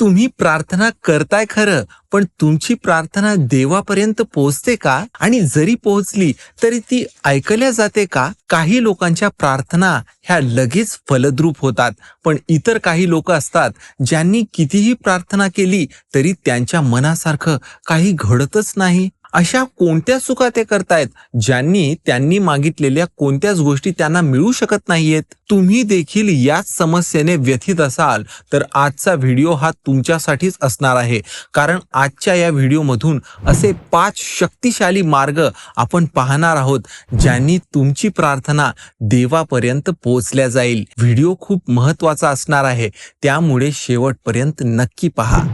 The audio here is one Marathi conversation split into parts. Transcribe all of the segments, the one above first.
तुम्ही प्रार्थना करताय खरं पण तुमची प्रार्थना देवापर्यंत पोहोचते का? आणि जरी पोहोचली तरी ती ऐकल्या जाते का? काही लोकांच्या प्रार्थना ह्या लगेच फलद्रूप होतात. पण इतर काही लोक असतात ज्यांनी कितीही प्रार्थना केली तरी त्यांच्या मनासारखं काही घडतच नाही. अशा कोणत्या चुका ते करतायत ज्यांनी त्यांनी मागितलेल्या कोणत्याच गोष्टी त्यांना मिळू शकत नाहीयेत? तुम्ही देखील याच समस्येने व्यथित असाल तर आजचा व्हिडिओ हा तुमच्यासाठीच असणार आहे. कारण आजच्या या व्हिडिओमधून असे पाच शक्तिशाली मार्ग आपण पाहणार आहोत ज्यांनी तुमची प्रार्थना देवापर्यंत पोहोचल्या जाईल. व्हिडिओ खूप महत्त्वाचा असणार आहे त्यामुळे शेवटपर्यंत नक्की पहा.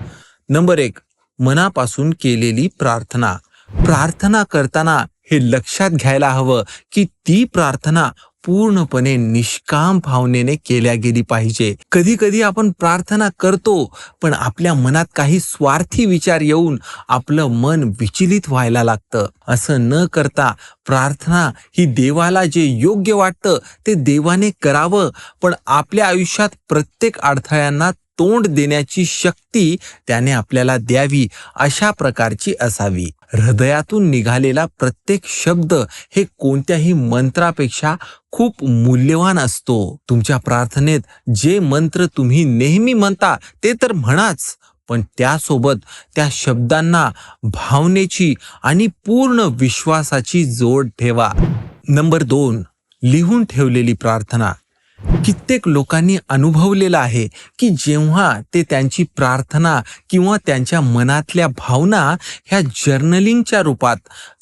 नंबर एक मनापासून केलेली प्रार्थना. प्रार्थना करताना हे लक्षात घ्यायला हवं की ती प्रार्थना पूर्णपणे निष्काम भावनेने केल्या गेली पाहिजे. कधी कधी आपण प्रार्थना करतो पण आपल्या मनात काही स्वार्थी विचार येऊन आपलं मन विचलित व्हायला लागतं. असं न करता प्रार्थना ही देवाला जे योग्य वाटतं ते देवाने करावं पण आपल्या आयुष्यात प्रत्येक अडथळ्यांना तोंड देण्याची शक्ती त्याने आपल्याला द्यावी अशा प्रकारची असावी. हृदयातून निघालेला प्रत्येक शब्द हे कोणत्याही मंत्रापेक्षा खूप मूल्यवान असतो. तुमच्या प्रार्थनेत जे मंत्र तुम्ही नेहमी म्हणता ते तर म्हणाच पण त्यासोबत त्या शब्दांना भावनेची आणि पूर्ण विश्वासाची जोड ठेवा. नंबर दोन लिहून ठेवलेली प्रार्थना. कित्येक लोकांनी अनुभवलेलं आहे की जेव्हा ते त्यांची प्रार्थना किंवा त्यांच्या मनातल्या भावना ह्या जर्नलिंगच्या रूपात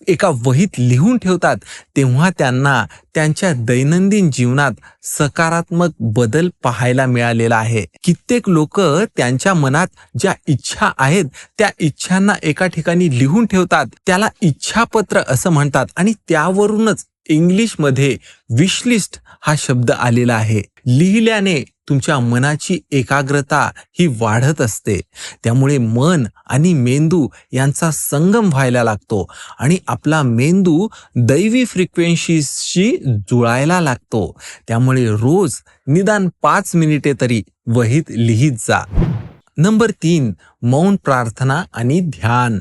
एका वहीत लिहून ठेवतात तेव्हा त्यांना त्यांच्या दैनंदिन जीवनात सकारात्मक बदल पाहायला मिळालेला आहे. कित्येक लोक त्यांच्या मनात ज्या इच्छा आहेत त्या इच्छांना एका ठिकाणी लिहून ठेवतात. त्याला इच्छापत्र असं म्हणतात आणि त्यावरूनच इंग्लिशमध्ये विशलिस्ट हा शब्द आलेला आहे. लिहिल्याने तुमच्या मनाची एकाग्रता ही वाढत असते. त्यामुळे मन आणि मेंदू यांचा संगम व्हायला लागतो आणि आपला मेंदू दैवी फ्रिक्वेन्सीशी जुळायला लागतो. त्यामुळे रोज निदान पाच मिनिटे तरी वहीत लिहित जा. नंबर तीन मौन प्रार्थना आणि ध्यान.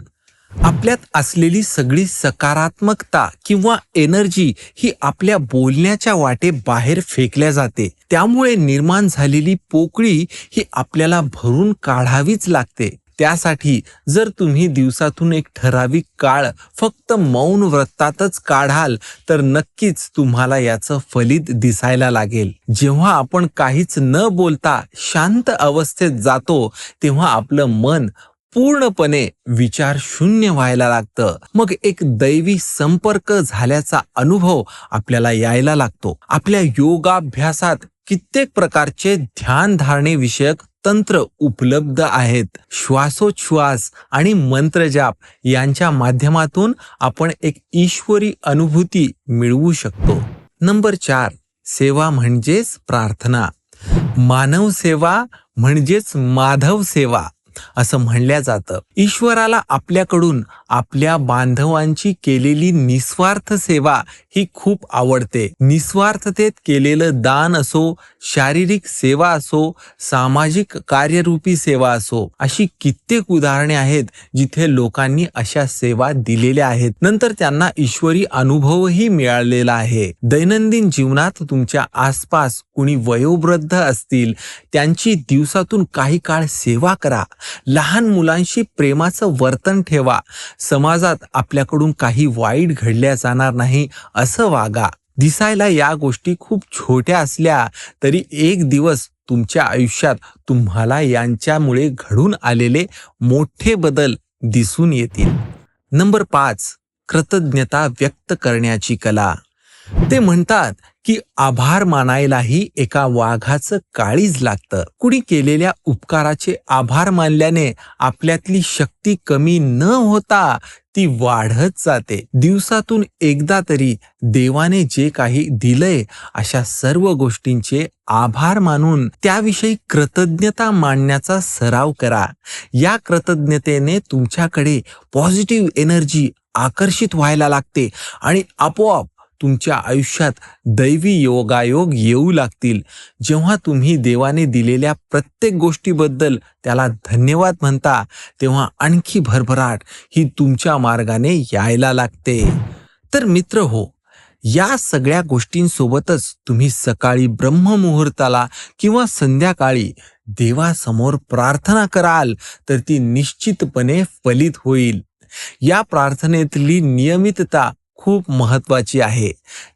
आपल्यात असलेली सगळी सकारात्मकता किंवा एनर्जी ही आपल्या बोलण्याच्या वाटे बाहेर फेकल्या जाते. त्यामुळे निर्माण झालेली पोकळी ही आपल्याला भरून काढावीच लागते. त्यासाठी जर तुम्ही दिवसातून एक ठराविक काळ फक्त मौन व्रतातच काढाल तर नक्कीच तुम्हाला याचं फलित दिसायला लागेल. जेव्हा आपण काहीच न बोलता शांत अवस्थेत जातो तेव्हा आपलं मन पूर्णपणे विचार शून्य व्हायला लागतं. मग एक दैवी संपर्क झाल्याचा अनुभव आपल्याला यायला लागतो. आपल्या योगाभ्यासात कित्येक प्रकारचे ध्यान धारणे विषयक तंत्र उपलब्ध आहेत. श्वासोच्छ्वास आणि मंत्रजाप यांच्या माध्यमातून आपण एक ईश्वरी अनुभूती मिळवू शकतो. नंबर चार सेवा म्हणजेच प्रार्थना. मानव सेवा म्हणजेच माधव सेवा. असं म्हणल्या जातं. ईश्वराला आपल्याकडून आपल्या बांधवांची केलेली निस्वार्थ सेवा ही खूप आवडते. निस्वार्थतेत केलेलं दान असो शारीरिक सेवा असो सामाजिक कार्यरूपी सेवा असो अशी कित्येक उदाहरणे आहेत जिथे लोकांनी अशा सेवा दिलेल्या आहेत. नंतर त्यांना ईश्वरी अनुभवही मिळालेला आहे. दैनंदिन जीवनात तुमच्या आसपास कुणी वयोवृद्ध असतील त्यांची दिवसातून काही काळ सेवा करा. लहान मुलांशी प्रेमाचं वर्तन ठेवा. समाजात आपल्याकडून काही वाईट घडल्या जाणार नाही असं वागा. दिसायला या गोष्टी खूप छोट्या असल्या तरी एक दिवस तुमच्या आयुष्यात तुम्हाला यांच्यामुळे घडून आलेले मोठे बदल दिसून येतील. नंबर पाच कृतज्ञता व्यक्त करण्याची कला. ते म्हणतात की आभार मानायलाही एका वाघाचं काळीज लागतं. कुणी केलेल्या उपकाराचे आभार मानल्याने आपल्यातली शक्ती कमी न होता ती वाढत जाते. दिवसातून एकदा तरी देवाने जे काही दिलंय अशा सर्व गोष्टींचे आभार मानून त्याविषयी कृतज्ञता मांडण्याचा सराव करा. या कृतज्ञतेने तुमच्याकडे पॉझिटिव्ह एनर्जी आकर्षित व्हायला लागते आणि आपोआप तुमच्या आयुष्यात दैवी योगायोग येऊ लागतील. जेव्हा तुम्ही देवाने दिलेल्या प्रत्येक गोष्टीबद्दल त्याला धन्यवाद म्हणता तेव्हा आणखी भरभराट ही तुमच्या मार्गाने यायला लागते. तर मित्र हो या सगळ्या गोष्टींसोबतच तुम्ही सकाळी ब्रह्ममुहूर्ताला किंवा संध्याकाळी देवासमोर प्रार्थना कराल तर ती निश्चितपणे फलित होईल. या प्रार्थनेतली नियमितता खूप महत्वाची आहे.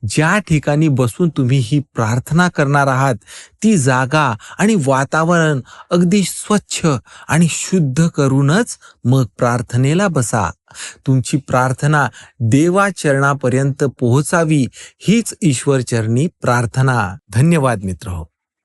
ज्या ठिकाणी बसून तुम्ही ही प्रार्थना करणार आहात ती जागा आणि वातावरण अगदी स्वच्छ आणि शुद्ध करूनच मग प्रार्थनेला बसा. तुमची प्रार्थना देवाचरणापर्यंत पोहोचावी हीच ईश्वरचरणी प्रार्थना. धन्यवाद मित्र हो.